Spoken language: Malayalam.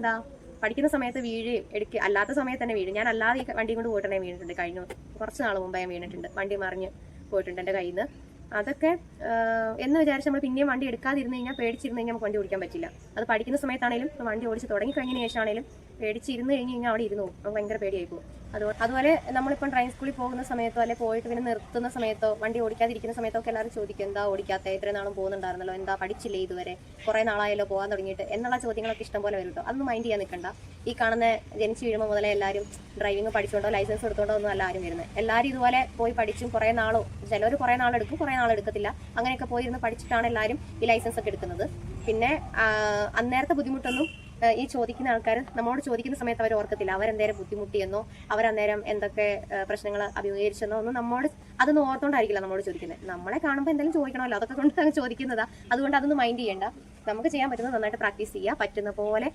എന്താ പഠിക്കുന്ന സമയത്ത് വീഴുകയും എടുക്കുക അല്ലാത്ത സമയത്ത് തന്നെ വീഴും. ഞാൻ അല്ലാതെ ഈ വണ്ടിയും കൊണ്ട് പോയിട്ടുണ്ടെങ്കിൽ വീണിട്ടുണ്ട്. കഴിഞ്ഞു കുറച്ച് നാൾ മുമ്പേ വീണിട്ടുണ്ട്. വണ്ടി മറിഞ്ഞ് പോയിട്ടുണ്ട് എന്റെ കയ്യിൽ നിന്ന് അതൊക്കെ എന്ന് വിചാരിച്ച് നമ്മൾ പിന്നെയും വണ്ടി എടുക്കാതിരുന്ന് കഴിഞ്ഞാൽ പേടിച്ചിരുന്ന് കഴിഞ്ഞാൽ നമുക്ക് വണ്ടി ഓടിക്കാൻ പറ്റില്ല. അത് പഠിക്കുന്ന സമയത്താണെങ്കിലും വണ്ടി ഓടിച്ച് തുടങ്ങി കഴിഞ്ഞതിന് ശേഷമാണെങ്കിലും പേടിച്ചിരുന്ന് കഴിഞ്ഞ് കഴിഞ്ഞാൽ അവിടെ ഇരുന്നു നമുക്ക് ഭയങ്കര പേടിയായി പോകും അതുപോലെ നമ്മളിപ്പോൾ നമ്മളിപ്പം ഡ്രൈവിംഗ് സ്കൂളിൽ പോകുന്ന സമയത്തോ അല്ലെങ്കിൽ പോയിട്ട് പിന്നെ നിർത്തുന്ന സമയത്തോ വണ്ടി ഓടിക്കാതിരിക്കുന്ന സമയത്തോ ഒക്കെ എല്ലാവരും ചോദിക്കും എന്താ ഓടിക്കാത്ത? ഇത്രയും നാളും പോകുന്നുണ്ടായിരുന്നല്ലോ. എന്താ പഠിച്ചില്ലേ ഇതുവരെ? കുറേ നാളായല്ലോ പോകാൻ തുടങ്ങിയിട്ട്. എന്നുള്ള ചോദ്യങ്ങളൊക്കെ ഇഷ്ടം പോലെ വരും കേട്ടോ അതൊന്നും മൈൻഡ് ചെയ്യാൻ നിൽക്കണ്ട. ഈ കാണുന്ന ജനിച്ച് വീഴുമ്പോൾ മുതലേ എല്ലാവരും ഡ്രൈവിംഗ് പഠിച്ചുകൊണ്ടോ ലൈസൻസ് എടുത്തുകൊണ്ടോ ഒന്നും അല്ല ആരും വരുന്നത്. എല്ലാവരും ഇതുപോലെ പോയി പഠിച്ചും കുറേ നാളോ ചിലർ കുറേ നാളെടുക്കും കുറേ നാളെടുക്കത്തില്ല. അങ്ങനെയൊക്കെ പോയിരുന്ന് പഠിച്ചിട്ടാണ് എല്ലാവരും ഈ ലൈസൻസ് ഒക്കെ എടുക്കുന്നത്. പിന്നെ അന്നേരത്തെ ബുദ്ധിമുട്ടൊന്നും ഈ ചോദിക്കുന്ന ആൾക്കാർ നമ്മളോട് ചോദിക്കുന്ന സമയത്ത് അവർ ഓർക്കത്തില്ല. അവരെന്തേരം ബുദ്ധിമുട്ടിയെന്നോ അവരന്നേരം എന്തൊക്കെ പ്രശ്നങ്ങൾ അഭിമുഖീകരിച്ചെന്നോ ഒന്നും നമ്മോട് അതൊന്നും ഓർത്തോണ്ടായിരിക്കില്ല നമ്മളോട് ചോദിക്കുന്നത്. നമ്മളെ കാണുമ്പോൾ എന്തെങ്കിലും ചോദിക്കണമല്ലോ. അതൊക്കെ കൊണ്ട് ചോദിക്കുന്നതാ. അതുകൊണ്ട് അതൊന്നും മൈൻഡ് ചെയ്യണ്ട. നമുക്ക് ചെയ്യാൻ പറ്റുന്നത് നന്നായിട്ട് പ്രാക്ടീസ് ചെയ്യുക പറ്റുന്ന പോലെ